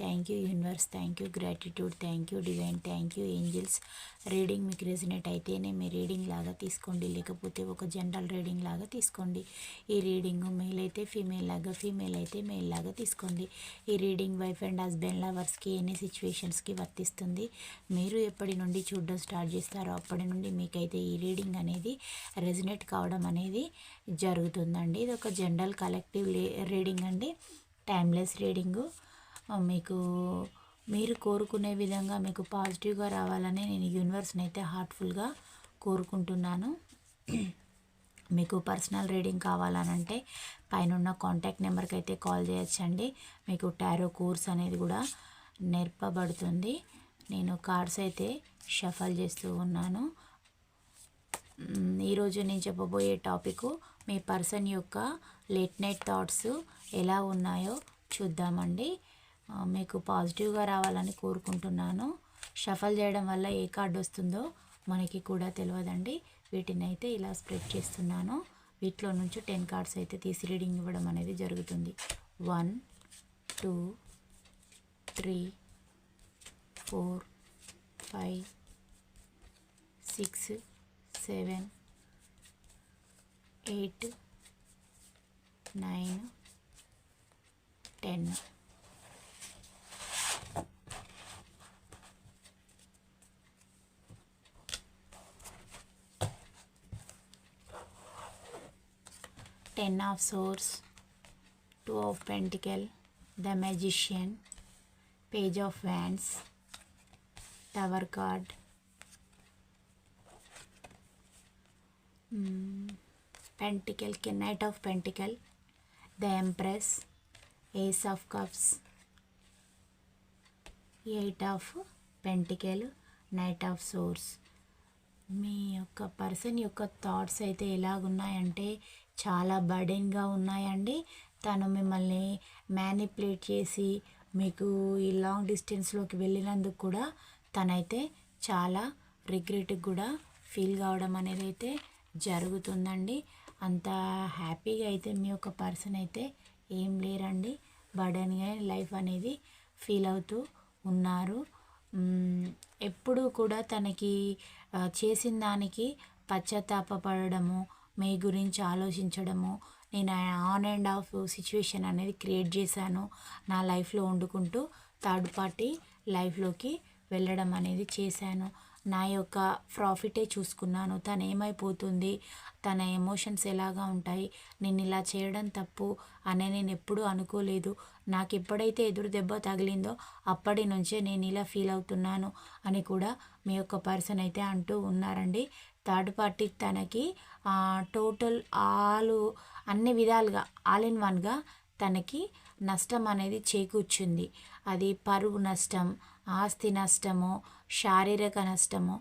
thank you universe thank you gratitude thank you divine thank you angels. Reading మీకు resonate అయితేనే మీ reading లాగా తీసుకోండి లేకపోతే ఒక జనరల్ రీడింగ్ లాగా తీసుకోండి. ఈ రీడింగ్ మేల్ అయితే ఫీమేల్ లాగా ఫీమేల్ అయితే మేల్ లాగా తీసుకోండి. ఈ రీడింగ్ వైఫ్ అండ్ హస్బెండ్ లవర్స్కి ఎన్ని సిచ్యువేషన్స్కి వర్తిస్తుంది. మీరు ఎప్పటి నుండి చూడడం స్టార్ట్ చేస్తారో అప్పటి నుండి మీకైతే ఈ రీడింగ్ అనేది రెజినేట్ కావడం అనేది జరుగుతుందండి. ఇది ఒక జనరల్ కలెక్టివ్ రీడింగ్ అండి. Timeless reading. మీకు మీరు కోరుకునే విధంగా మీకు పాజిటివ్గా రావాలని నేను యూనివర్స్ని అయితే హార్ట్ఫుల్గా కోరుకుంటున్నాను. మీకు పర్సనల్ రీడింగ్ కావాలనంటే పైన కాంటాక్ట్ నెంబర్కి అయితే కాల్ చేయొచ్చండి. మీకు టారో కోర్స్ అనేది కూడా నేర్పబడుతుంది. నేను కార్డ్స్ అయితే షఫల్ చేస్తూ ఉన్నాను. ఈరోజు నేను చెప్పబోయే టాపిక్ మీ పర్సన్ యొక్క లేట్ నైట్ థాట్స్ ఎలా ఉన్నాయో చూద్దామండి. మీకు పాజిటివ్గా రావాలని కోరుకుంటున్నాను. షఫల్ చేయడం వల్ల ఏ కార్డు వస్తుందో మనకి కూడా తెలియదండి. వీటిని అయితే ఇలా స్ప్రెడ్ చేస్తున్నాను. వీటిలో నుంచి టెన్ కార్డ్స్ అయితే తీసి రీడింగ్ ఇవ్వడం అనేది జరుగుతుంది. One two three four five six seven eight nine ten. Ten of swords two of pentacle the magician page of wands tower card pentacle knight of pentacle the empress ace of cups eight of pentacle knight of swords మీ యొక్క person యొక్క thoughts అయితే ఎలాగున్నాయంటే చాలా బర్డెన్గా ఉన్నాయండి. తను మిమ్మల్ని manipulate చేసి మీకు ఈ లాంగ్ డిస్టెన్స్లోకి వెళ్ళినందుకు కూడా తనైతే చాలా రిగ్రెట్ కూడా ఫీల్ కావడం అనేది అయితే జరుగుతుందండి. అంత హ్యాపీగా అయితే మీ యొక్క పర్సన్ అయితే ఏం లేరండి. బర్డన్గా లైఫ్ అనేది ఫీల్ అవుతూ ఉన్నారు. ఎప్పుడూ కూడా తనకి చేసిన దానికి పశ్చాత్తాపడము మీ గురించి ఆలోచించడము నేను ఆన్ అండ్ ఆఫ్ సిచ్యువేషన్ అనేది క్రియేట్ చేశాను నా లైఫ్లో వండుకుంటూ థర్డ్ పార్టీ లైఫ్లోకి వెళ్ళడం అనేది చేశాను. నా యొక్క ప్రాఫిటే చూసుకున్నాను. తను ఏమైపోతుంది? తన ఎమోషన్స్ ఎలాగా ఉంటాయి? నేను ఇలా చేయడం తప్పు అని నేను ఎప్పుడూ అనుకోలేదు. నాకు ఎప్పుడైతే ఎదురు దెబ్బ తగిలిందో అప్పటి నుంచే నేను ఇలా ఫీల్ అవుతున్నాను అని కూడా మీ యొక్క పర్సన్ అయితే అంటూ ఉన్నారండి. థర్డ్ పార్టీ తనకి టోటల్ ఆలు అన్ని విధాలుగా ఆల్ ఇన్ వన్గా తనకి నష్టం అనేది చేకూర్చుంది. అది పరువు నష్టం ఆస్తి నష్టము శారీరక నష్టము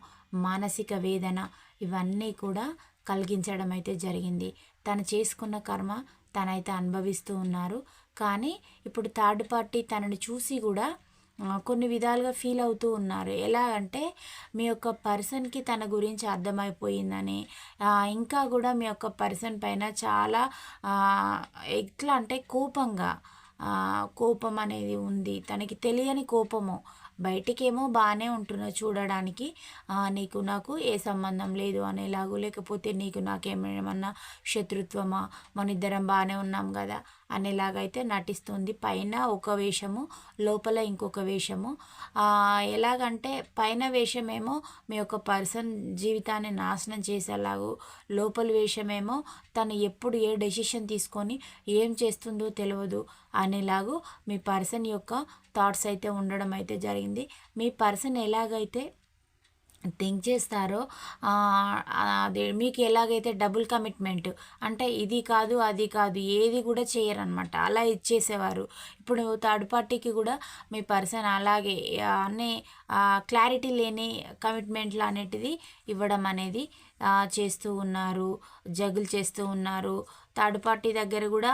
మానసిక వేదన ఇవన్నీ కూడా కలిగించడం అయితే జరిగింది. తను చేసుకున్న కర్మ తనైతే అనుభవిస్తూ ఉన్నారు. కానీ ఇప్పుడు థర్డ్ పార్టీ తనని చూసి కూడా కొన్ని విధాలుగా ఫీల్ అవుతూ ఉన్నారు. ఎలా అంటే మీ యొక్క పర్సన్కి తన గురించి అర్థమైపోయిందని ఇంకా కూడా మీ యొక్క పర్సన్ పైన చాలా ఎట్లా అంటే కోపంగా కోపం అనేది ఉంది. తనకి తెలియని కోపము. బయటికేమో బాగానే ఉంటున్నావు చూడడానికి. నీకు నాకు ఏ సంబంధం లేదు అనేలాగూ. లేకపోతే నీకు నాకేమేమన్నా శత్రుత్వమా? మన ఇద్దరం బాగానే ఉన్నాం కదా అనేలాగైతే నటిస్తుంది. పైన ఒక వేషము లోపల ఇంకొక వేషము. ఎలాగంటే పైన వేషమేమో మీ యొక్క పర్సన్ జీవితాన్ని నాశనం చేసేలాగూ. లోపల వేషమేమో తను ఎప్పుడు ఏ డెసిషన్ తీసుకొని ఏం చేస్తుందో తెలియదు అనేలాగూ మీ పర్సన్ యొక్క థాట్స్ అయితే ఉండడం అయితే జరిగింది. మీ పర్సన్ ఎలాగైతే థింక్ చేస్తారో అది మీకు ఎలాగైతే డబుల్ కమిట్మెంట్ అంటే ఇది కాదు అది కాదు ఏది కూడా చేయరనమాట అలా ఇచ్చేసేవారు. ఇప్పుడు థర్డ్ పార్టీకి కూడా మీ పర్సన్ అలాగే అన్నీ క్లారిటీ లేని కమిట్మెంట్లు అనేటిది ఇవ్వడం అనేది చేస్తూ ఉన్నారు జగులు చేస్తూ ఉన్నారు. థర్డ్ పార్టీ దగ్గర కూడా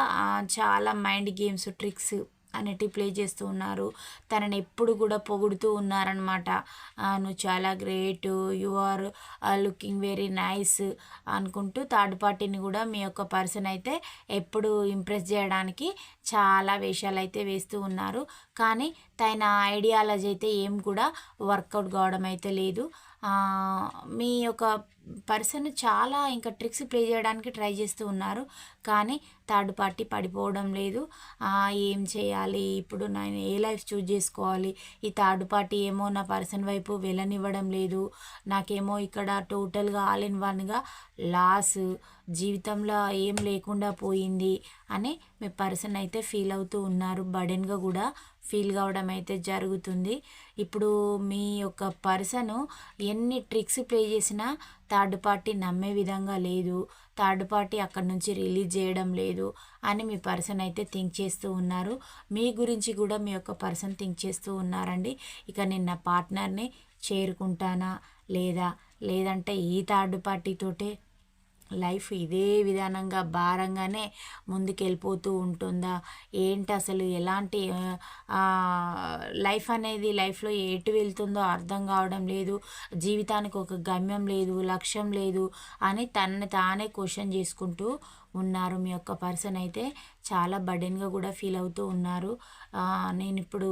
చాలా మైండ్ గేమ్స్ ట్రిక్స్ అనేటి ప్లే చేస్తూ ఉన్నారు. తనని ఎప్పుడు కూడా పొగుడుతూ ఉన్నారనమాట నువ్వు చాలా great. You are looking very nice అనుకుంటూ థర్డ్ పార్టీని కూడా మీ యొక్క పర్సన్ అయితే ఎప్పుడు ఇంప్రెస్ చేయడానికి చాలా వేషాలు అయితే వేస్తూ ఉన్నారు. కానీ తన ఐడియాలజీ అయితే ఏం కూడా వర్కౌట్ కావడం అయితే లేదు. మీ యొక్క పర్సన్ చాలా ఇంకా ట్రిక్స్ ప్లే చేయడానికి ట్రై చేస్తూ ఉన్నారు. కానీ థర్డ్ పార్టీ పడిపోవడం లేదు. ఏం చేయాలి? ఇప్పుడు నేను ఏ లైఫ్ చూజ్ చేసుకోవాలి? ఈ థర్డ్ పార్టీ ఏమో నా పర్సన్ వైపు వెళ్ళనివ్వడం లేదు. నాకేమో ఇక్కడ టోటల్గా ఆల్ ఇన్ వన్గా లాస్. జీవితంలో ఏం లేకుండా పోయింది అని మీ పర్సన్ అయితే ఫీల్ అవుతూ ఉన్నారు. బడెన్గా కూడా ఫీల్ కావడం అయితే జరుగుతుంది. ఇప్పుడు మీ యొక్క పర్సను ఎన్ని ట్రిక్స్ ప్లే చేసినా థర్డ్ పార్టీ నమ్మే విధంగా లేదు. థర్డ్ పార్టీ అక్కడ నుంచి రిలీజ్ చేయడం లేదు అని మీ పర్సన్ అయితే థింక్ చేస్తూ ఉన్నారు. మీ గురించి కూడా మీ యొక్క పర్సన్ థింక్ చేస్తూ ఉన్నారండి. ఇక నేను నా పార్ట్నర్ని చేరుకుంటానా? లేదా? లేదంటే ఈ థర్డ్ పార్టీతోటే లైఫ్ ఇదే విధానంగా భారంగానే ముందుకెళ్ళిపోతూ ఉంటుందా? ఏంటి అసలు ఎలాంటి లైఫ్ అనేది లైఫ్లో ఎటు వెళ్తుందో అర్థం కావడం లేదు. జీవితానికి ఒక గమ్యం లేదు లక్ష్యం లేదు అని తనని తానే క్వశ్చన్ చేసుకుంటూ ఉన్నారు. మీ యొక్క పర్సన్ అయితే చాలా బర్డెన్గా కూడా ఫీల్ అవుతూ ఉన్నారు. నేను ఇప్పుడు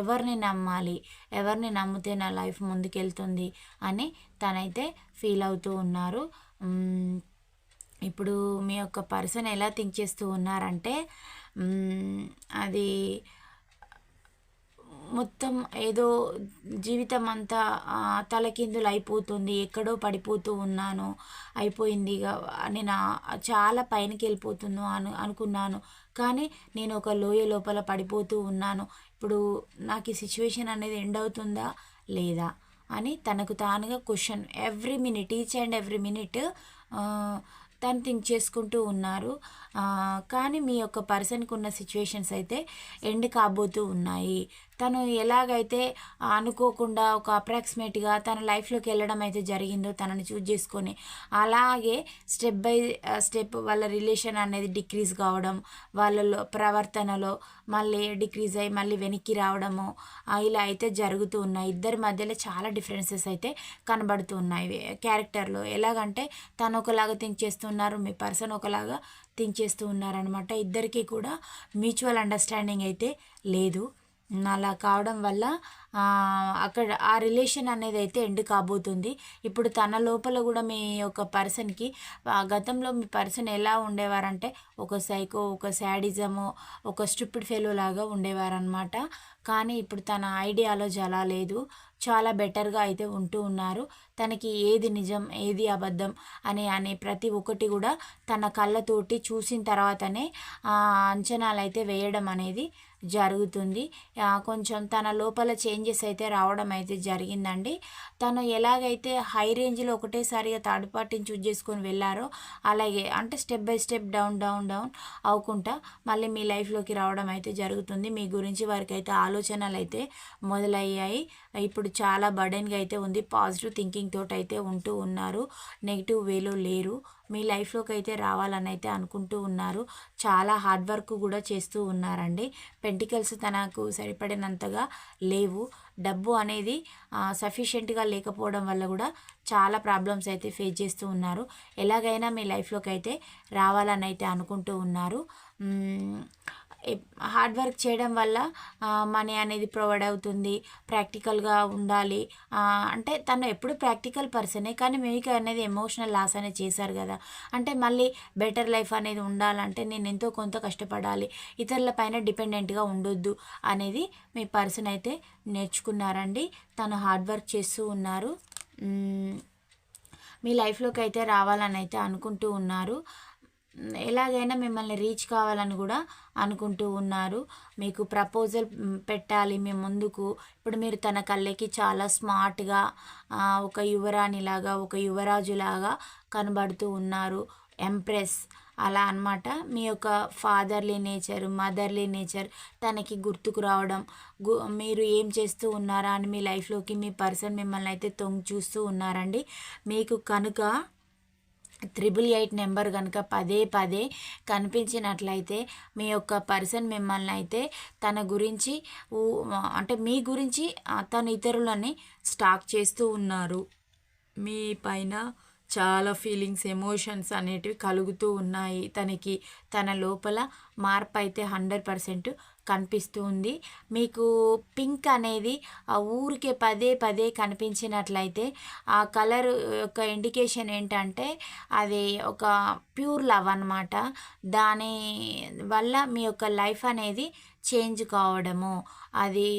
ఎవరిని నమ్మాలి? ఎవరిని నమ్మితే నా లైఫ్ ముందుకెళ్తుంది అని తనైతే ఫీల్ అవుతూ ఉన్నారు. ఇప్పుడు మీ యొక్క పర్సన్ ఎలా థింక్ చేస్తూ ఉన్నారంటే అది మొత్తం ఏదో జీవితం అంతా తలకిందులు అయిపోతుంది ఎక్కడో పడిపోతూ ఉన్నాను అయిపోయింది నేను చాలా పైనకి వెళ్ళిపోతున్నాను అను అనుకున్నాను. కానీ నేను ఒక లోయ లోపల పడిపోతూ ఉన్నాను. ఇప్పుడు నాకు ఈ సిచ్యువేషన్ అనేది ఎండ్ అవుతుందా? లేదా? అని తనకు తానుగా question. Every minute each and every minute తను థింక్ చేసుకుంటూ ఉన్నారు. కానీ మీ యొక్క పర్సన్కి ఉన్న సిచ్యువేషన్స్ అయితే ఎండ్ కాబోతూ ఉన్నాయి. తను ఎలాగైతే అనుకోకుండా ఒక అప్రాక్సిమేట్గా తన లైఫ్లోకి వెళ్ళడం అయితే జరిగిందో తనని చూజ్ చేసుకొని అలాగే స్టెప్ బై స్టెప్ వాళ్ళ రిలేషన్ అనేది డిక్రీజ్ కావడం వాళ్ళలో ప్రవర్తనలో మళ్ళీ డిక్రీజ్ అయ్యి మళ్ళీ వెనక్కి రావడము ఇలా అయితే జరుగుతూ ఉన్నాయి. ఇద్దరి మధ్యలో చాలా డిఫరెన్సెస్ అయితే కనబడుతూ ఉన్నాయి. క్యారెక్టర్లో ఎలాగంటే తను ఒకలాగా థింక్ చేస్తున్నారు మీ పర్సన్ ఒకలాగా థింక్ చేస్తూ ఉన్నారనమాట ఇద్దరికీ కూడా మ్యూచువల్ అండర్స్టాండింగ్ అయితే లేదు. అలా కావడం వల్ల అక్కడ ఆ రిలేషన్ అనేది అయితే ఎండ్ కాబోతుంది. ఇప్పుడు తన లోపల కూడా మీ యొక్క పర్సన్కి గతంలో మీ పర్సన్ ఎలా ఉండేవారంటే ఒక సైకో ఒక శాడిజము ఒక స్టూపిడ్ ఫెలో లాగా ఉండేవారనమాట కానీ ఇప్పుడు తన ఐడియాలో అలా లేదు. చాలా బెటర్గా అయితే ఉంటూ ఉన్నారు. తనకి ఏది నిజం ఏది అబద్ధం అని అనే ప్రతి ఒక్కటి కూడా తన కళ్ళతోటి చూసిన తర్వాతనే అంచనాలు అయితే వేయడం అనేది జరుగుతుంది. కొంచెం తన లోపల చేంజెస్ అయితే రావడం అయితే జరిగిందండి. తను ఎలాగైతే హై రేంజ్లో ఒకటేసారిగా థర్డ్ పార్టీని చూజ్ చేసుకొని వెళ్ళారో అలాగే అంటే step by step down down down అవ్వకుండా మళ్ళీ మీ లైఫ్లోకి రావడం అయితే జరుగుతుంది. మీ గురించి వారికి అయితే ఆలోచనలు అయితే మొదలయ్యాయి. ఇప్పుడు చాలా బర్డెన్గా అయితే ఉంది. పాజిటివ్ థింకింగ్ తోటి అయితే ఉంటూ ఉన్నారు. నెగిటివ్ వేలో లేరు. మీ లైఫ్లోకి అయితే రావాలని అయితే అనుకుంటూ ఉన్నారు. చాలా హార్డ్ వర్క్ కూడా చేస్తూ ఉన్నారండి. పెంటికల్స్ తనకు సరిపడినంతగా లేవు. డబ్బు అనేది సఫిషియెంట్గా లేకపోవడం వల్ల కూడా చాలా ప్రాబ్లమ్స్ అయితే ఫేస్ చేస్తూ ఉన్నారు. ఎలాగైనా మీ లైఫ్లోకి అయితే రావాలని అయితే అనుకుంటూ ఉన్నారు. హార్డ్ వర్క్ చేయడం వల్ల మనీ అనేది ప్రొవైడ్ అవుతుంది ప్రాక్టికల్గా ఉండాలి. అంటే తను ఎప్పుడు ప్రాక్టికల్ పర్సనే కానీ మీకు అనేది ఎమోషనల్ లాస్ అనేది చేశారు కదా. అంటే మళ్ళీ బెటర్ లైఫ్ అనేది ఉండాలంటే నేను ఎంతో కొంత కష్టపడాలి ఇతరుల పైన డిపెండెంట్గా ఉండొద్దు అనేది మీ పర్సన్ అయితే నేర్చుకున్నారండి. తను హార్డ్ వర్క్ చేస్తూ ఉన్నారు. మీ లైఫ్లోకి అయితే రావాలని అయితే అనుకుంటూ ఉన్నారు. ఎలాగైనా మిమ్మల్ని రీచ్ కావాలని కూడా అనుకుంటూ ఉన్నారు. మీకు ప్రపోజల్ పెట్టాలి మీ ముందుకు. ఇప్పుడు మీరు తన కళ్ళకి చాలా స్మార్ట్గా ఒక యువరాణిలాగా ఒక యువరాజులాగా కనబడుతూ ఉన్నారు. ఎంప్రెస్ అలా అనమాట మీ యొక్క ఫాదర్లీ నేచర్ మదర్లీ నేచర్ తనకి గుర్తుకు రావడం గు మీరు ఏం చేస్తూ ఉన్నారా అని మీ లైఫ్లోకి మీ పర్సన్ మిమ్మల్ని అయితే తొంగి చూస్తూ ఉన్నారండి. మీకు కనుక త్రిబుల్ ఎయిట్ నెంబర్ కనుక పదే పదే కనిపించినట్లయితే మీ యొక్క పర్సన్ మిమ్మల్ని అయితే తన గురించి అంటే మీ గురించి తను ఇతరులని స్టాక్ చేస్తూ ఉన్నారు. మీ పైన చాలా ఫీలింగ్స్ ఎమోషన్స్ అనేటివి కలుగుతూ ఉన్నాయి. తనకి తన లోపల మార్పు అయితే హండ్రెడ్ పర్సెంట్ కనిపిస్తూ ఉంది. మీకు పింక్ అనేది ఆ ఊరికే పదే పదే కనిపించినట్లయితే ఆ కలర్ యొక్క ఇండికేషన్ ఏంటంటే అది ఒక ప్యూర్ లవ్ అనమాట దాని వల్ల మీ యొక్క లైఫ్ అనేది చేంజ్ కావడము. అది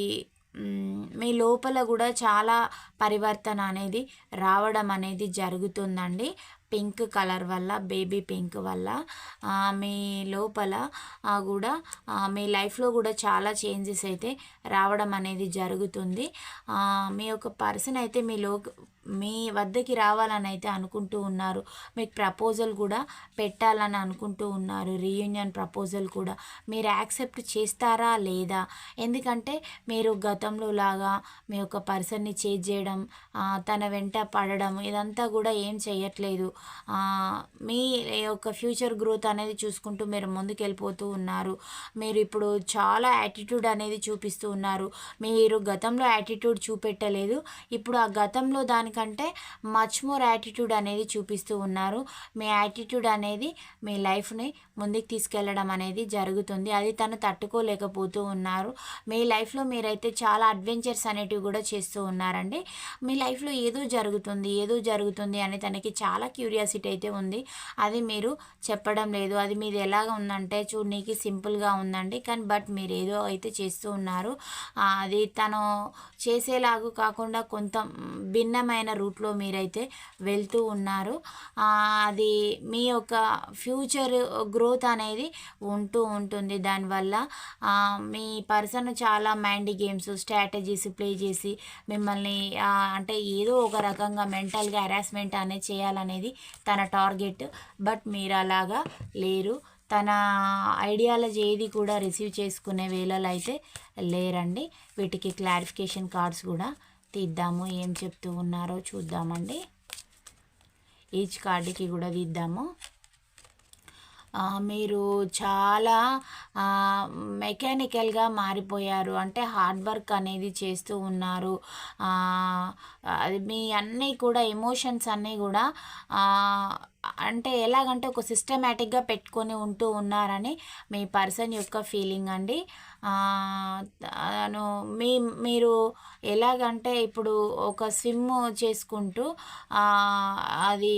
మీ లోపల కూడా చాలా పరివర్తన అనేది రావడం అనేది జరుగుతుందండి. పింక్ కలర్ వల్ల బేబీ పింక్ వల్ల మీ లోపల కూడా మీ లైఫ్లో కూడా చాలా చేంజెస్ అయితే రావడం అనేది జరుగుతుంది. మీ యొక్క పర్సన్ అయితే మీ లో మీ వద్దకి రావాలని అయితే అనుకుంటూ ఉన్నారు. మీకు ప్రపోజల్ కూడా పెట్టాలని అనుకుంటూ ఉన్నారు. రీయూనియన్ ప్రపోజల్ కూడా. మీరు యాక్సెప్ట్ చేస్తారా లేదా? ఎందుకంటే మీరు గతంలో లాగా మీ యొక్క పర్సన్ని చేజ్ చేయడం తన వెంట పడడం ఇదంతా కూడా ఏం చేయట్లేదు. మీ యొక్క ఫ్యూచర్ గ్రోత్ అనేది చూసుకుంటూ మీరు ముందుకెళ్ళిపోతూ ఉన్నారు. మీరు ఇప్పుడు చాలా యాటిట్యూడ్ అనేది చూపిస్తూ ఉన్నారు. మీరు గతంలో యాటిట్యూడ్ చూపెట్టలేదు. ఇప్పుడు ఆ గతంలో దాని దానికంటే మచ్ మోర్ యాటిట్యూడ్ అనేది చూపిస్తూ ఉన్నారు. మీ యాటిట్యూడ్ అనేది మీ లైఫ్ని ముందుకు తీసుకెళ్ళడం అనేది జరుగుతుంది. అది తను తట్టుకోలేకపోతూ ఉన్నారు. మీ లైఫ్లో మీరైతే చాలా అడ్వెంచర్స్ అనేటివి కూడా చేస్తూ ఉన్నారండి. మీ లైఫ్లో ఏదో జరుగుతుంది ఏదో జరుగుతుంది అని తనకి చాలా క్యూరియాసిటీ అయితే ఉంది. అది మీరు చెప్పడం లేదు. అది మీది ఎలాగ ఉందంటే చూడనీకి సింపుల్గా ఉందండి. కానీ బట్ మీరు ఏదో అయితే చేస్తూ ఉన్నారు. అది తను చేసేలాగా కాకుండా కొంత భిన్నమైన రూట్లో మీరైతే వెళ్తూ ఉన్నారు. అది మీ యొక్క ఫ్యూచర్ గ్రోత్ అనేది ఉంటూ ఉంటుంది. దానివల్ల మీ పర్సన్ చాలా మైండ్ గేమ్స్ స్ట్రాటజీస్ ప్లే చేసి మిమ్మల్ని అంటే ఏదో ఒక రకంగా మెంటల్గా హెరాస్మెంట్ అనేది చేయాలనేది తన టార్గెట్. బట్ మీరు అలాగా లేరు. తన ఐడియాలజీ ఏది కూడా రిసీవ్ చేసుకునే వేళలో అయితే లేరండి. వీటికి క్లారిఫికేషన్ కార్డ్స్ కూడా తీద్దాము ఏం చెప్తూ ఉన్నారో చూద్దామండి. ఈచ్ కార్డుకి కూడా తీద్దాము. మీరు చాలా మెకానికల్గా మారిపోయారు. అంటే హార్డ్ వర్క్ అనేది చేస్తూ ఉన్నారు. అది మీ అన్నీ కూడా ఎమోషన్స్ అన్నీ కూడా అంటే ఎలాగంటే ఒక సిస్టమేటిక్గా పెట్టుకొని ఉంటూ ఉన్నారని మీ పర్సన్ యొక్క ఫీలింగ్ అండి. తను మీ మీరు ఎలాగంటే ఇప్పుడు ఒక స్విమ్ చేసుకుంటూ అది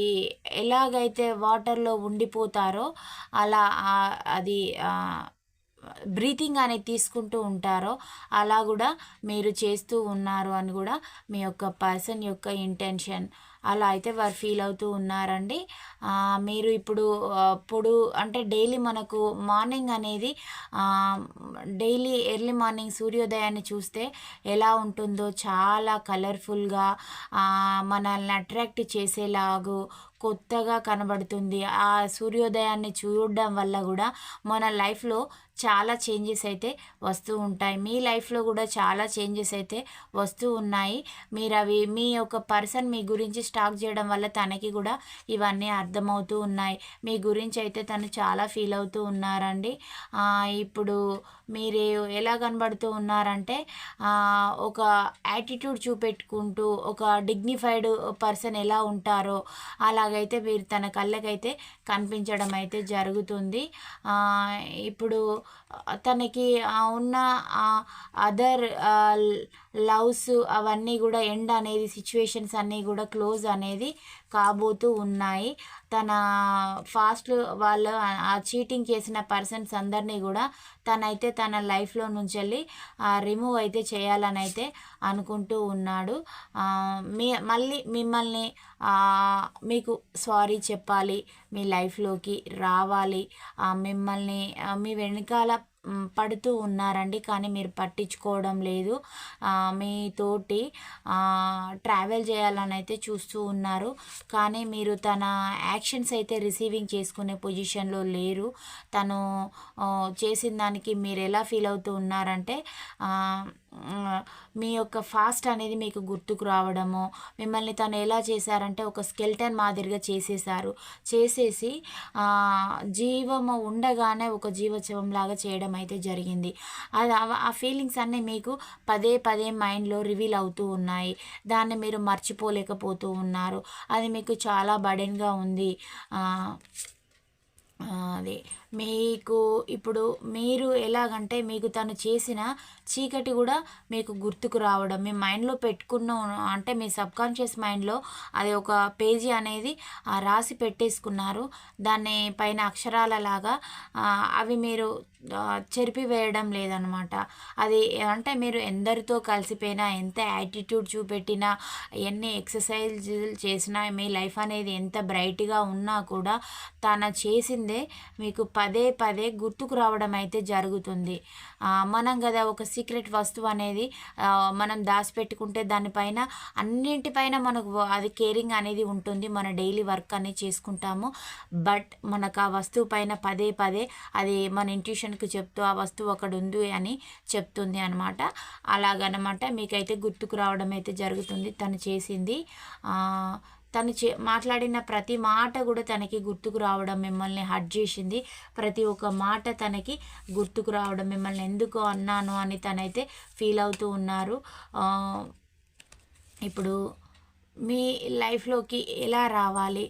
ఎలాగైతే వాటర్లో ఉండిపోతారో అలా అది బ్రీతింగ్ అనేది తీసుకుంటూ ఉంటారో అలా కూడా మీరు చేస్తూ ఉన్నారు అని కూడా మీ యొక్క పర్సన్ యొక్క ఇంటెన్షన్ అలా అయితే వారు ఫీల్ అవుతూ ఉన్నారండి. మీరు ఇప్పుడు ఇప్పుడు అంటే డైలీ మనకు మార్నింగ్ అనేది డైలీ ఎర్లీ మార్నింగ్ సూర్యోదయాన్ని చూస్తే ఎలా ఉంటుందో చాలా కలర్ఫుల్గా మనల్ని అట్రాక్ట్ చేసేలాగు కొత్తగా కనబడుతుంది. ఆ సూర్యోదయాన్ని చూడడం వల్ల కూడా మన లైఫ్లో చాలా చేంజెస్ అయితే వస్తూ ఉంటాయి. మీ లైఫ్లో కూడా చాలా చేంజెస్ అయితే వస్తూ ఉన్నాయి. మీరు అవి మీ యొక్క పర్సన్ మీ గురించి స్టాక్ చేయడం వల్ల తనకి కూడా ఇవన్నీ అర్థమవుతూ ఉన్నాయి. మీ గురించి అయితే తను చాలా ఫీల్ అవుతూ ఉన్నారండి. ఇప్పుడు మీరు ఎలా కనబడుతూ ఉన్నారంటే ఒక యాటిట్యూడ్ చూపెట్టుకుంటూ ఒక డిగ్నిఫైడ్ పర్సన్ ఎలా ఉంటారో అలాగైతే మీరు తన కళ్ళకైతే కనిపించడం అయితే జరుగుతుంది. ఇప్పుడు తనకి ఉన్న అదర్ లవ్స్ అవన్నీ కూడా ఎండ్ అనేది సిచ్యువేషన్స్ అన్నీ కూడా క్లోజ్ అనేది కాబోతూ ఉన్నాయి. తన ఫాస్ట్ వాళ్ళు ఆ చీటింగ్ చేసిన పర్సన్స్ అందరినీ కూడా తనైతే తన లైఫ్లో నుంచి వెళ్ళి రిమూవ్ అయితే చేయాలని అయితే అనుకుంటూ ఉన్నాడు. మీ మళ్ళీ మిమ్మల్ని మీకు సారీ చెప్పాలి మీ లైఫ్లోకి రావాలి మిమ్మల్ని మీ వెనకాల పడుతూ ఉన్నారండి. కానీ మీరు పట్టించుకోవడం లేదు. మీతోటి ట్రావెల్ చేయాలని అయితే చూస్తూ ఉన్నారు. కానీ మీరు తన యాక్షన్స్ అయితే రిసీవింగ్ చేసుకునే పొజిషన్లో లేరు. తను చేసిన దానికి మీరు ఎలా ఫీల్ అవుతూ ఉన్నారంటే మీ యొక్క ఫాస్ట్ అనేది మీకు గుర్తుకు రావడము మిమ్మల్ని తను ఎలా చేశారంటే ఒక స్కెల్టన్ మాదిరిగా చేసేసారు చేసేసి జీవము ఉండగానే ఒక జీవోత్సవం లాగా చేయడం అయితే జరిగింది. అది ఆ- ఫీలింగ్స్ అన్నీ మీకు పదే పదే మైండ్లో రివీల్ అవుతూ ఉన్నాయి. దాన్ని మీరు మర్చిపోలేకపోతూ ఉన్నారు. అది మీకు చాలా బడెన్గా ఉంది. అది మీకు ఇప్పుడు మీరు ఎలాగంటే మీకు తను చేసిన చీకటి కూడా మీకు గుర్తుకు రావడం మీ మైండ్లో పెట్టుకున్న అంటే మీ సబ్కాన్షియస్ మైండ్లో అది ఒక పేజీ అనేది రాసి పెట్టేసుకున్నారు. దాన్ని పైన అక్షరాల లాగా అవి మీరు చెరిపివేయడం లేదనమాట. అది అంటే మీరు ఎందరితో కలిసిపోయినా ఎంత యాటిట్యూడ్ చూపెట్టినా ఎన్ని ఎక్సర్సైజ్ చేసినా మీ లైఫ్ అనేది ఎంత బ్రైట్గా ఉన్నా కూడా తన చేసిందే మీకు పదే పదే గుర్తుకు రావడం అయితే జరుగుతుంది. మనం కదా ఒక సీక్రెట్ వస్తువు అనేది మనం దాచిపెట్టుకుంటే దానిపైన అన్నింటిపైన మనకు అది కేరింగ్ అనేది ఉంటుంది. మన డైలీ వర్క్ అనేది చేసుకుంటాము. బట్ మనకు ఆ వస్తువు పైన పదే పదే అది మన అతనికి చెప్తూ ఆ వస్తువు అక్కడ ఉంది అని చెప్తుంది అనమాట అలాగనమాట మీకైతే గుర్తుకు రావడం అయితే జరుగుతుంది. తను చేసింది తను చే మాట్లాడిన ప్రతి మాట కూడా తనకి గుర్తుకు రావడం మిమ్మల్ని హట్ చేసింది. ప్రతి ఒక్క మాట తనకి గుర్తుకు రావడం మిమ్మల్ని ఎందుకు అన్నాను అని తనైతే ఫీల్ అవుతూ ఉన్నారు. ఇప్పుడు మీ లైఫ్లోకి ఎలా రావాలి?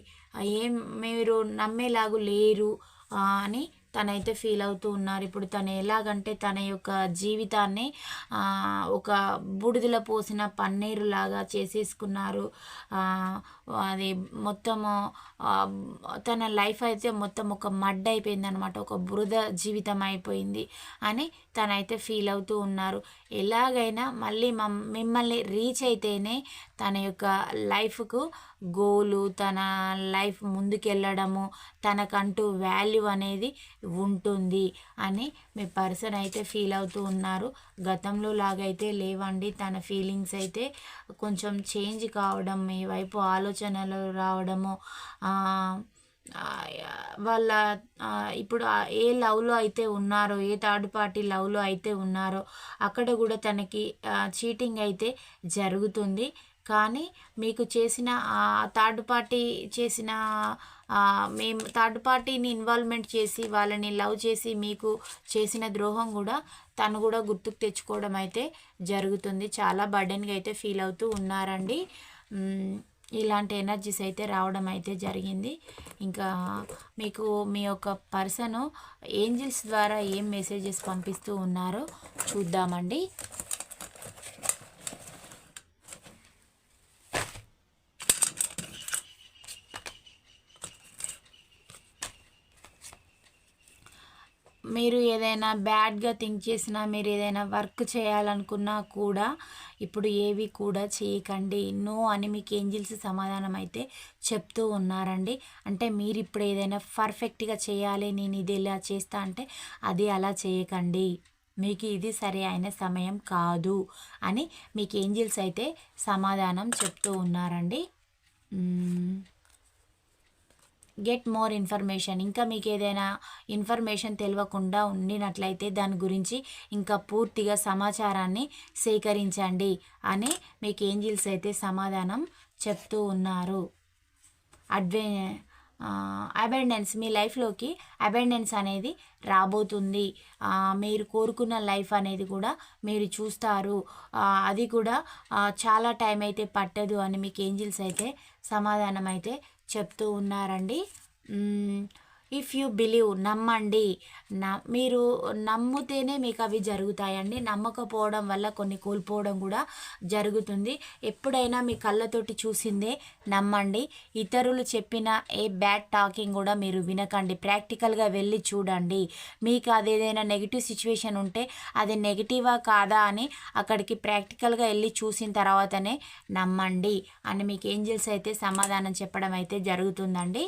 ఏం మీరు నమ్మేలాగు లేరు అని తనైతే ఫీల్ అవుతూ ఉన్నారు. ఇప్పుడు తను ఎలాగంటే తన యొక్క జీవితాన్ని ఒక బూడిదలో పోసిన పన్నీరు లాగా చేసేసుకున్నారు అది మొత్తము తన లైఫ్ అయితే మొత్తం ఒక మడ్ అయిపోయింది అనమాట ఒక బురద జీవితం అయిపోయింది అని తనైతే ఫీల్ అవుతూ ఉన్నారు. ఎలాగైనా మళ్ళీ మమ్ మిమ్మల్ని రీచ్ అయితేనే తన యొక్క లైఫ్కు గోలు తన లైఫ్ ముందుకెళ్ళడము తనకంటూ వాల్యూ అనేది ఉంటుంది అని మీ పర్సన్ అయితే ఫీల్ అవుతూ ఉన్నారు. గతంలో లాగైతే లేవండి. తన ఫీలింగ్స్ అయితే కొంచెం చేంజ్ కావడం మీ వైపు ఆలోచనలు రావడము వాళ్ళ ఇప్పుడు ఏ లవ్లో అయితే ఉన్నారో ఏ థర్డ్ పార్టీ లవ్లో అయితే ఉన్నారో అక్కడ కూడా తనకి చీటింగ్ అయితే జరుగుతుంది. కానీ మీకు చేసిన థర్డ్ పార్టీ చేసిన మేము థర్డ్ పార్టీని ఇన్వాల్వ్మెంట్ చేసి వాళ్ళని లవ్ చేసి మీకు చేసిన ద్రోహం కూడా తను కూడా గుర్తుకు తెచ్చుకోవడం అయితే జరుగుతుంది. చాలా బర్డెన్గా అయితే ఫీల్ అవుతూ ఉన్నారండి. ఇలాంటి ఎనర్జీస్ అయితే రావడం అయితే జరిగింది. ఇంకా మీకు మీ యొక్క పర్సను ఏంజిల్స్ ద్వారా ఏం మెసేజెస్ పంపిస్తూ ఉన్నారో చూద్దామండి. మీరు ఏదైనా బ్యాడ్గా థింక్ చేసినా మీరు ఏదైనా వర్క్ చేయాలనుకున్నా కూడా ఇప్పుడు ఏవి కూడా చేయకండి. నో అని మీకు ఏంజిల్స్ సమాధానం అయితే చెప్తూ ఉన్నారండి. అంటే మీరు ఇప్పుడు ఏదైనా పర్ఫెక్ట్గా చేయాలి నేను ఇది ఇలా చేస్తా అంటే అది అలా చేయకండి. మీకు ఇది సరి అయిన సమయం కాదు అని మీకు ఏంజిల్స్ అయితే సమాధానం చెప్తూ ఉన్నారండి. గెట్ మోర్ ఇన్ఫర్మేషన్ ఇంకా మీకు ఏదైనా ఇన్ఫర్మేషన్ తెలియకుండా ఉండినట్లయితే దాని గురించి ఇంకా పూర్తిగా సమాచారాన్ని సేకరించండి అని మీకు ఏంజిల్స్ అయితే సమాధానం చెప్తూ ఉన్నారు. అడ్వే అబెండెన్స్ మీ లైఫ్లోకి అబెండెన్స్ అనేది రాబోతుంది. మీరు కోరుకున్న లైఫ్ అనేది కూడా మీరు చూస్తారు. అది కూడా చాలా టైం అయితే పట్టదు అని మీకు ఏంజిల్స్ అయితే సమాధానం అయితే చెప్తూ ఉన్నారండి. ఇఫ్ యూ బిలీవ్ నమ్మండి. న మీరు నమ్మితేనే మీకు అవి జరుగుతాయండి. నమ్మకపోవడం వల్ల కొన్ని కోల్పోవడం కూడా జరుగుతుంది. ఎప్పుడైనా మీ కళ్ళతోటి చూసిందే నమ్మండి. ఇతరులు చెప్పిన ఏ బ్యాడ్ టాకింగ్ కూడా మీరు వినకండి. ప్రాక్టికల్గా వెళ్ళి చూడండి. మీకు అది ఏదైనా నెగిటివ్ సిచ్యువేషన్ ఉంటే అది నెగిటివా కాదా అని అక్కడికి ప్రాక్టికల్గా వెళ్ళి చూసిన తర్వాతనే నమ్మండి అని మీకు ఏంజిల్స్ అయితే సమాధానం చెప్పడం అయితే జరుగుతుందండి.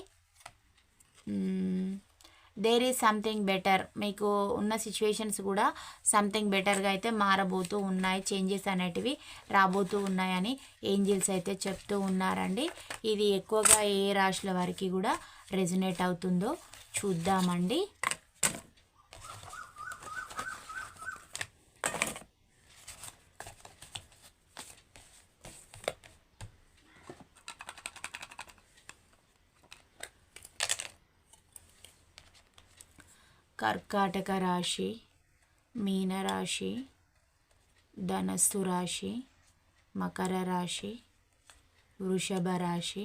దేర్ ఈజ్ సంథింగ్ బెటర్ మీకు ఉన్న సిచ్యువేషన్స్ కూడా సంథింగ్ బెటర్గా అయితే మారబోతూ ఉన్నాయి. చేంజెస్ అనేటివి రాబోతూ ఉన్నాయని ఏంజిల్స్ అయితే చెప్తూ ఉన్నారండి. ఇది ఎక్కువగా ఏ రాశుల వారికి కూడా రెజినేట్ అవుతుందో చూద్దామండి. కర్కాటక రాశి మీనరాశి ధనస్సు రాశి మకర రాశి వృషభ రాశి.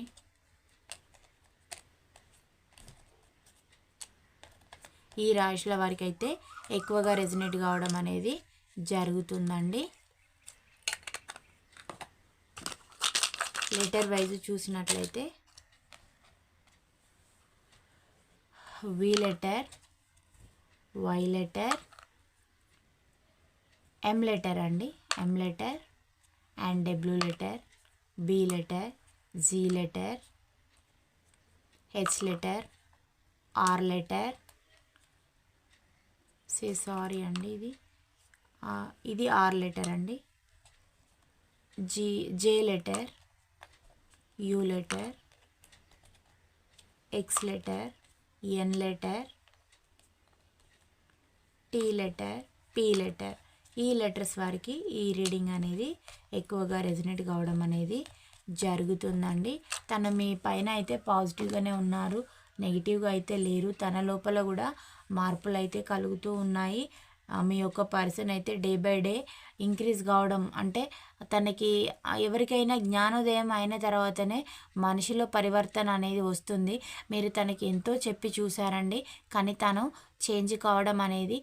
ఈ రాశుల వారికి అయితే ఎక్కువగా రెజినేట్ కావడం అనేది జరుగుతుందండి. లెటర్ వైజ్ చూసినట్లయితే V letter Y letter M letter అండి. M letter and W letter B letter G letter H letter R letter say sorry అండి ఇది. ఇది ఆర్ లెటర్ అండి. G J letter U letter X letter N letter T letter P letter E letters వారికి ఈ reading అనేది ఎక్కువగా resonate కావడం అనేది జరుగుతుందండి. తను మీ పైన అయితే పాజిటివ్గానే ఉన్నారు నెగిటివ్గా అయితే లేరు. తన లోపల కూడా మార్పులు అయితే కలుగుతూ ఉన్నాయి. మీ యొక్క పర్సన్ అయితే డే బై డే ఇంక్రీజ్ కావడం అంటే తనకి ఎవరికైనా జ్ఞానోదయం అయిన తర్వాతనే మనిషిలో పరివర్తన అనేది వస్తుంది. మీరు తనకి ఎంతో చెప్పి చూసారండి కానీ తను చేంజ్ కావడం అనేది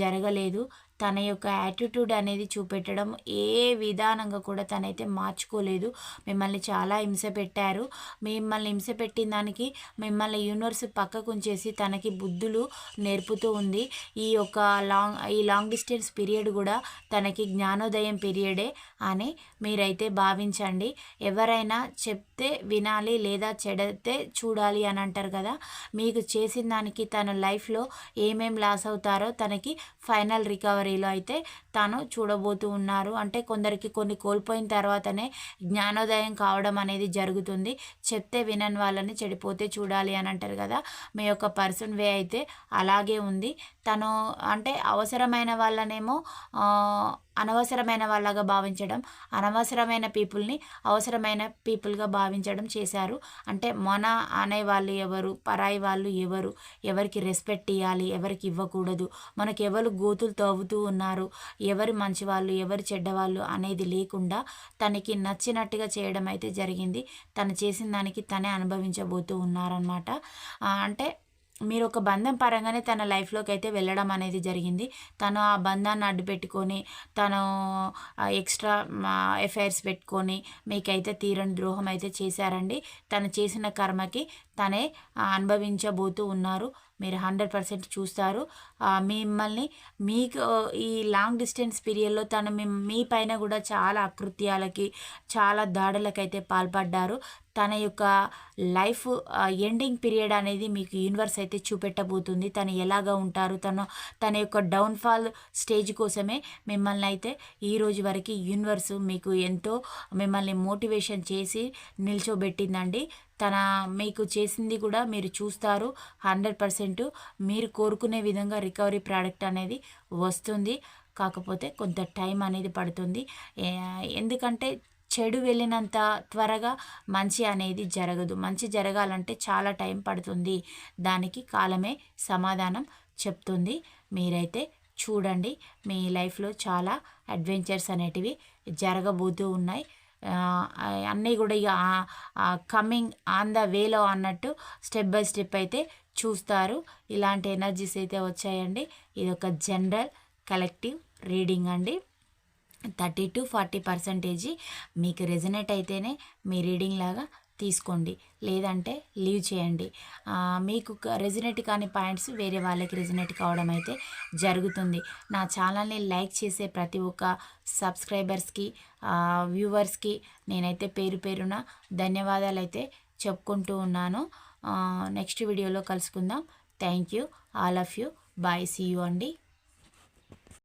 జరగలేదు. తన యొక్క యాటిట్యూడ్ అనేది చూపెట్టడం ఏ విధానంగా కూడా తనైతే మార్చుకోలేదు. మిమ్మల్ని చాలా హింస పెట్టారు. మిమ్మల్ని హింస పెట్టిన దానికి మిమ్మల్ని యూనివర్స్ పక్కకు ఉంచేసి తనకి బుద్ధులు నేర్పుతూ ఉంది. ఈ యొక్క లాంగ్ ఈ లాంగ్ డిస్టెన్స్ పీరియడ్ కూడా తనకి జ్ఞానోదయం పీరియడే అని మీరైతే భావించండి. ఎవరైనా చెప్తే వినాలి లేదా చెడితే చూడాలి అని అంటారు కదా. మీకు చేసిన దానికి తన లైఫ్లో ఏమేం లాస్ అవుతారో తనకి ఫైనల్ రికవరీలో అయితే తాను చూడబోతూ ఉన్నారు. అంటే కొందరికి కొన్ని కోల్పోయిన తర్వాతనే జ్ఞానోదయం కావడం అనేది జరుగుతుంది. చెప్తే వినని వాళ్ళని చెడిపోతే చూడాలి అని అంటారు కదా. మీ యొక్క పర్సన్ వే అయితే అలాగే ఉంది. తను అంటే అవసరమైన వాళ్ళనేమో అనవసరమైన వాళ్ళగా భావించడం అనవసరమైన పీపుల్ని అవసరమైన పీపుల్గా భావించడం చేశారు. అంటే మన అనే వాళ్ళు ఎవరు పరాయి వాళ్ళు ఎవరు ఎవరికి రెస్పెక్ట్ ఇవ్వాలి ఎవరికి ఇవ్వకూడదు మనకి ఎవరు గోతులు తవ్వుతూ ఉన్నారు ఎవరు మంచి వాళ్ళు ఎవరు చెడ్డవాళ్ళు అనేది లేకుండా తనకి నచ్చినట్టుగా చేయడం అయితే జరిగింది. తను చేసిన దానికి తనే అనుభవించబోతూ ఉన్నారనమాట అంటే మీరు ఒక బంధం పరంగానే తన లైఫ్లోకి అయితే వెళ్ళడం అనేది జరిగింది. తను ఆ బంధాన్ని అడ్డు పెట్టుకొని తను ఎక్స్ట్రా ఎఫైర్స్ పెట్టుకొని మీకైతే తీరని ద్రోహం అయితే చేశారండి. తను చేసిన కర్మకి తనే అనుభవించబోతూ ఉన్నారు. మీరు హండ్రెడ్ పర్సెంట్ చూస్తారు. మిమ్మల్ని మీకు ఈ లాంగ్ డిస్టెన్స్ పీరియడ్లో తను మీ మీ పైన కూడా చాలా అకృత్యాలకి చాలా దాడులకైతే పాల్పడ్డారు. తన యొక్క లైఫ్ ఎండింగ్ పీరియడ్ అనేది మీకు యూనివర్స్ అయితే చూపెట్టబోతుంది. తను ఎలాగా ఉంటారు? తను తన యొక్క డౌన్ఫాల్ స్టేజ్ కోసమే మిమ్మల్ని అయితే ఈ రోజు వరకు యూనివర్స్ మీకు ఎంతో మిమ్మల్ని మోటివేషన్ చేసి నిల్చోబెట్టిందండి. తన మీకు చేసింది కూడా మీరు చూస్తారు. హండ్రెడ్ పర్సెంట్ మీరు కోరుకునే విధంగా రికవరీ ప్రోడక్ట్ అనేది వస్తుంది. కాకపోతే కొంత టైం అనేది పడుతుంది. ఎందుకంటే చెడు వెళ్ళినంత త్వరగా మంచి అనేది జరగదు. మంచి జరగాలంటే చాలా టైం పడుతుంది. దానికి కాలమే సమాధానం చెప్తుంది. మీరైతే చూడండి. మీ లైఫ్లో చాలా అడ్వెంచర్స్ అనేటివి జరగబోతూ ఉన్నాయి. అన్నీ కూడా ఇక కమింగ్ ఆన్ ద వేలో అన్నట్టు స్టెప్ బై స్టెప్ అయితే చూస్తారు. ఇలాంటి ఎనర్జీస్ అయితే వచ్చాయండి. ఇది ఒక జనరల్ కలెక్టివ్ రీడింగ్ అండి. థర్టీ టు ఫార్టీ పర్సెంటేజీ మీకు రెజనేట్ అయితేనే మీ రీడింగ్ లాగా తీసుకోండి. లేదంటే లీవ్ చేయండి. మీకు రెజినేట్ కాని పాయింట్స్ వేరే వాళ్ళకి రెజినేట్ కావడం అయితే జరుగుతుంది. నా ఛానల్ని లైక్ చేసే ప్రతి ఒక్క సబ్స్క్రైబర్స్కి వ్యూవర్స్కి నేనైతే పేరు పేరున ధన్యవాదాలు అయితే చెప్పుకుంటూ ఉన్నాను. నెక్స్ట్ వీడియోలో కలుసుకుందాం. Thank you all of you bye see you అండి